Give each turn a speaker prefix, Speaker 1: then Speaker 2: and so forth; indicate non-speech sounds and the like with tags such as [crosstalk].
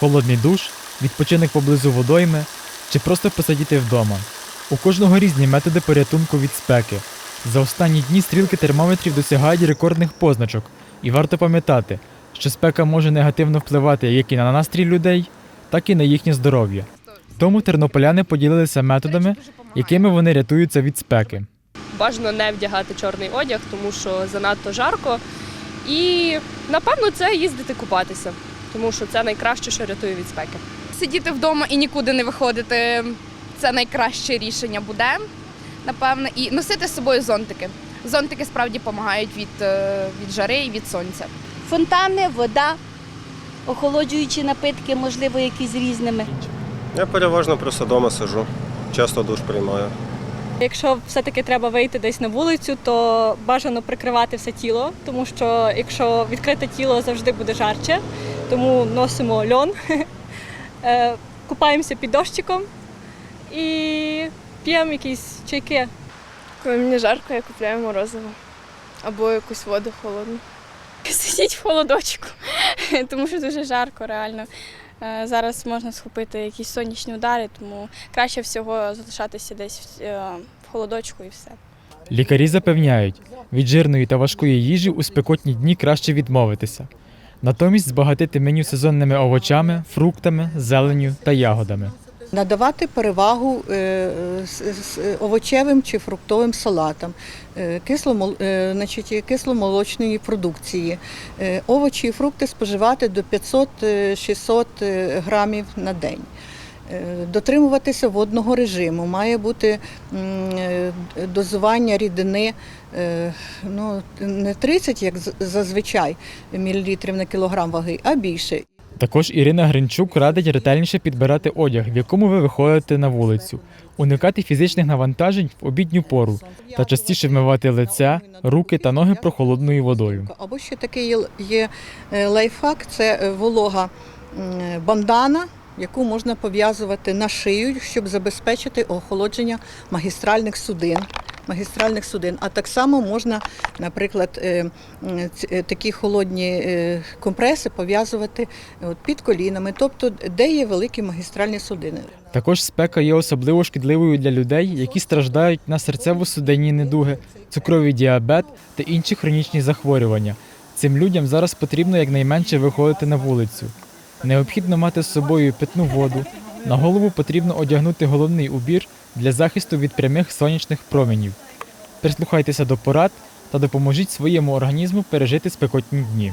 Speaker 1: холодний душ, відпочинок поблизу водойми чи просто посидіти вдома. У кожного різні методи порятунку від спеки. За останні дні стрілки термометрів досягають рекордних позначок, і варто пам'ятати, що спека може негативно впливати як і на настрій людей, так і на їхнє здоров'я. Тому тернополяни поділилися методами, якими вони рятуються від спеки.
Speaker 2: бажано не вдягати чорний одяг, тому що занадто жарко. І напевно це їздити купатися, тому що це найкраще, що рятує від спеки.
Speaker 3: Сидіти вдома і нікуди не виходити це найкраще рішення буде, напевно. І носити з собою зонтики. Зонтики справді допомагають від, е, від жари і від сонця.
Speaker 4: Фонтани, вода, охолоджуючі напитки, можливо, якісь різними.
Speaker 5: Я переважно просто вдома сижу. Часто душ приймаю.
Speaker 6: Якщо все-таки треба вийти десь на вулицю, то бажано прикривати все тіло, тому що якщо відкрите тіло завжди буде жарче, тому носимо льон, [laughs] е, купаємося під дощиком і п'ємо якісь чайки.
Speaker 7: Коли мені жарко, я купляю морозиво або якусь воду холодну. Сидіть в холодочку, [laughs] тому що дуже жарко, реально. Е, Зараз можна схопити якісь сонячні удари, тому краще всього залишатися десь е, в холодочку і все.
Speaker 1: Лікарі запевняють, від жирної та важкої їжі у спекотні дні краще відмовитися. Натомість збагатити меню сезонними овочами, фруктами, зеленню та ягодами.
Speaker 8: Надавати перевагу е, е, овочевим чи фруктовим салатам, е, кисломолочної продукції. Овочі і фрукти споживати до 500-600 е, грамів на день. Е, Дотримуватися водного режиму, має бути е, дозування рідини е, ну, не 30, як зазвичай, мілілітрів на кілограм ваги, а більше.
Speaker 1: Також Ірина Гринчук радить ретельніше підбирати одяг, в якому ви виходите на вулицю, уникати фізичних навантажень в обідню пору та частіше вмивати лице, руки та ноги прохолодною водою.
Speaker 8: Або ще такий є, лайфхак це волога бандана, яку можна пов'язувати на шию, щоб забезпечити охолодження магістральних судин. Магістральних судин. А так само можна, наприклад, е, е, такі холодні е, компреси пов'язувати під колінами, тобто де є великі магістральні судини.
Speaker 1: Також спека є особливо шкідливою для людей, які страждають на серцево-судинні недуги, цукровий діабет та інші хронічні захворювання. Цим людям зараз потрібно якнайменше виходити на вулицю. Необхідно мати з собою питну воду. На голову потрібно одягнути головний убір для захисту від прямих сонячних променів. Прислухайтеся до порад та допоможіть своєму організму пережити спекотні дні.